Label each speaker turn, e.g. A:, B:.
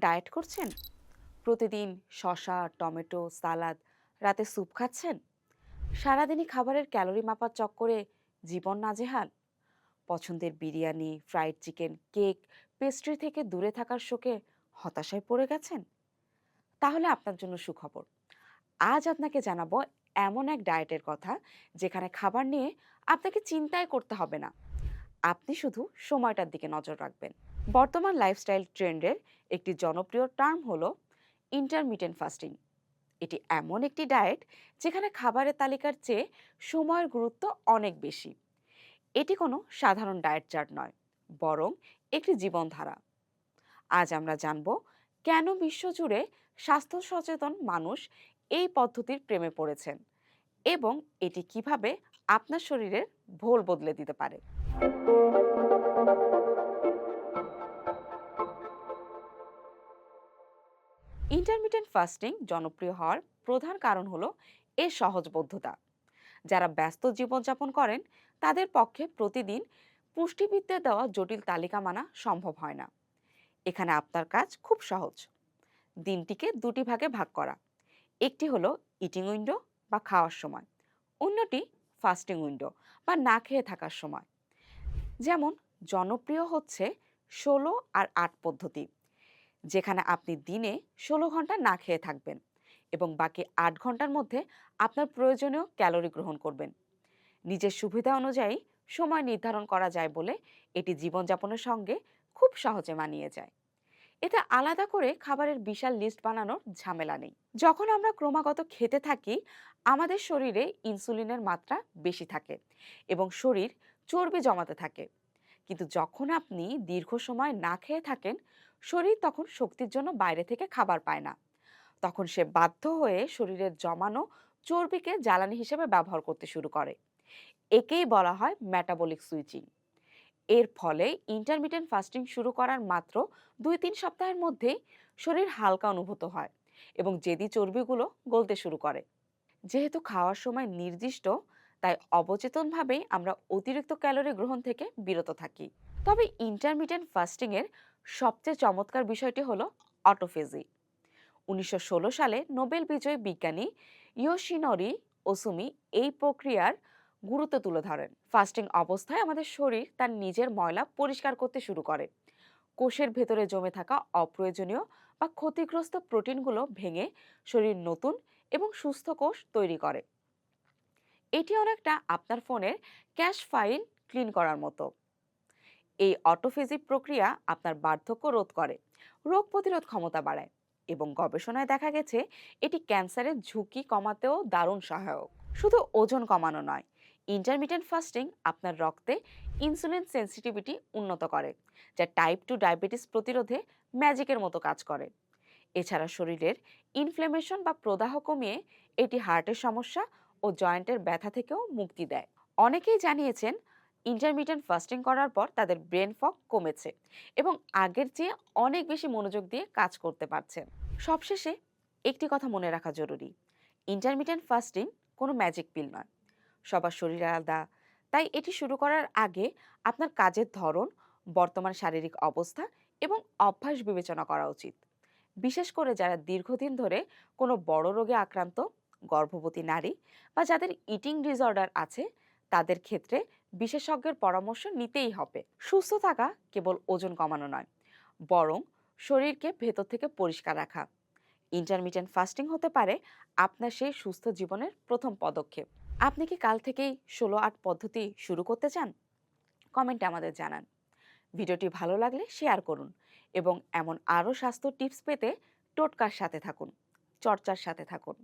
A: Diet করছেন? প্রতিদিন শশা টমেটো, সালাদ, রাতে স্যুপ খাচ্ছেন? সারাদিনই খাবারের ক্যালোরি মাপার চক্করে জীবন নাজেহাল? পছন্দের biryani, fried chicken, cake, pastry থেকে দূরে থাকার শোকে হতাশায় পড়ে গেছেন? তাহলে আপনার জন্য সুখবর। আজ আপনাকে জানাব এমন এক ডায়েটের কথা যেখানে খাবার নিয়ে আপনাকে চিন্তাই করতে হবে না। আপনি শুধু সময়টার দিকে নজর রাখবেন। বর্তমান লাইফস্টাইল ট্রেন্ডের একটি জনপ্রিয় টার্ম হলো ইন্টারমিটেন্ট ফাস্টিং এটি এমন একটি ডায়েট যেখানে খাবারের তালিকার চেয়ে সময়ের গুরুত্ব অনেক বেশি। এটি কোনো সাধারণ ডায়েট চার্ট নয়, বরং একটি জীবনধারা। আজ আমরা জানব কেন বিশ্বজুড়ে স্বাস্থ্য সচেতন মানুষ এই পদ্ধতির প্রেমে পড়েছেন এবং এটি কীভাবে আপনার শরীরের ভোল বদলে দিতে পারে। ইন্টারমিটেন্ট ফাস্টিং জনপ্রিয় হওয়ার প্রধান কারণ হলো এর সহজবোধ্যতা। যারা ব্যস্ত জীবনযাপন করেন, তাদের পক্ষে প্রতিদিন পুষ্টিবিদ্যা দেওয়া জটিল তালিকা মানা সম্ভব হয় না। এখানে আপনার কাজ খুব সহজ। দিনটিকে দুটি ভাগে ভাগ করা। একটি হলো ইটিং উইন্ডো বা খাওয়ার সময়। অন্যটি ফাস্টিং উইন্ডো বা না খেয়ে থাকার সময়। যেমন জনপ্রিয় হচ্ছে ষোলো আর আট পদ্ধতি। যেখানে আপনি দিনে ষোলো ঘণ্টা না খেয়ে থাকবেন এবং বাকি আট ঘণ্টার মধ্যে আপনার প্রয়োজনীয় ক্যালোরি গ্রহণ করবেন। নিজের সুবিধা অনুযায়ী সময় নির্ধারণ করা যায় বলে এটি জীবনযাপনের সঙ্গে খুব সহজে মানিয়ে যায়। এতে আলাদা করে খাবারের বিশাল লিস্ট বানানোর ঝামেলা নেই। যখন আমরা ক্রমাগত খেতে থাকি, আমাদের শরীরে ইনসুলিনের মাত্রা বেশি থাকে এবং শরীর চর্বি জমাতে থাকে। কিন্তু যখন আপনি দীর্ঘ সময় না খেয়ে থাকেন, শরীর তখন শক্তির জন্য বাইরে থেকে খাবার পায় না। তখন সে বাধ্য হয়ে শরীরের জমানো চর্বিকে জ্বালানি হিসেবে ব্যবহার করতে শুরু করে। একেই বলা হয় মেটাবলিক সুইচিং এর ফলে ইন্টারমিডিয়েন্ট ফাস্টিং শুরু করার মাত্র দুই তিন সপ্তাহের মধ্যেই শরীর হালকা অনুভূত হয় এবং জেদি চর্বিগুলো গলতে শুরু করে। যেহেতু খাওয়ার সময় নির্দিষ্ট তাই অবচেতনভাবেই আমরা অতিরিক্ত ক্যালোরি গ্রহণ থেকে বিরত থাকি। তবে ইন্টারমিডিয়েন্ট ফাস্টিংয়ের সবচেয়ে চমৎকার বিষয়টি হলো অটোফেজি উনিশশো ষোলো সালে নোবেল বিজয়ী বিজ্ঞানী ইয়োশিনরি ওসুমি এই প্রক্রিয়ার গুরুত্ব তুলে ধরেন। ফাস্টিং অবস্থায় আমাদের শরীর তার নিজের ময়লা পরিষ্কার করতে শুরু করে। কোষের ভেতরে জমে থাকা অপ্রয়োজনীয় বা ক্ষতিগ্রস্ত প্রোটিনগুলো ভেঙে শরীর নতুন এবং সুস্থ কোষ তৈরি করে। এটি অনেকটা আপনার ফোনের ক্যাশ ফাইল ক্লিন করার মতো। এই অটোফেজি প্রক্রিয়া আপনার বার্ধক্য রোধ করে, রোগ প্রতিরোধ ক্ষমতা বাড়ায় এবং গবেষণায় দেখা গেছে এটি ক্যান্সারের ঝুঁকি কমাতেও দারুণ সহায়ক। শুধু ওজন কমানো নয় ইন্টারমিডিয়েন্ট ফাস্টিং আপনার রক্তে ইনসুলিন সেন্সিটিভিটি উন্নত করে, যা টাইপ টু ডায়াবেটিস প্রতিরোধে ম্যাজিকের মতো কাজ করে। এছাড়া শরীরের ইনফ্লেমেশন বা প্রদাহ কমিয়ে এটি হার্টের সমস্যা ও জয়েন্টের ব্যথা থেকেও মুক্তি দেয়। অনেকেই জানিয়েছেন ইন্টারমিডিয়েন্ট ফাস্টিং করার পর তাদের ব্রেন ফগ কমেছে এবং আগের চেয়ে অনেক বেশি মনোযোগ দিয়ে কাজ করতে পারছেন। সবশেষে একটি কথা মনে রাখা জরুরি ইন্টারমিডিয়েন্ট ফাস্টিং কোনো ম্যাজিক পিল নয়। সবার শরীর আলাদা, তাই এটি শুরু করার আগে আপনার কাজের ধরন, বর্তমান শারীরিক অবস্থা এবং অভ্যাস বিবেচনা করা উচিত। বিশেষ করে যারা দীর্ঘদিন ধরে কোনো বড় রোগে আক্রান্ত গর্ভবতী নারী বা যাদের ইটিং ডিসঅর্ডার আছে, তাদের ক্ষেত্রে বিশেষজ্ঞের পরামর্শ নিতেই হবে। সুস্থ থাকা কেবল ওজন কমানো নয়, বরং শরীরকে ভেতর থেকে পরিষ্কার রাখা। ইন্টারমিডিয়েন্ট ফাস্টিং হতে পারে আপনার সেই সুস্থ জীবনের প্রথম পদক্ষেপ। আপনি কি কাল থেকেই ষোলো আট পদ্ধতি শুরু করতে চান? কমেন্টে আমাদের জানান। ভিডিওটি ভালো লাগলে শেয়ার করুন এবং এমন আরও স্বাস্থ্য টিপস পেতে টোটকার সাথে থাকুন, চর্চার সাথে থাকুন।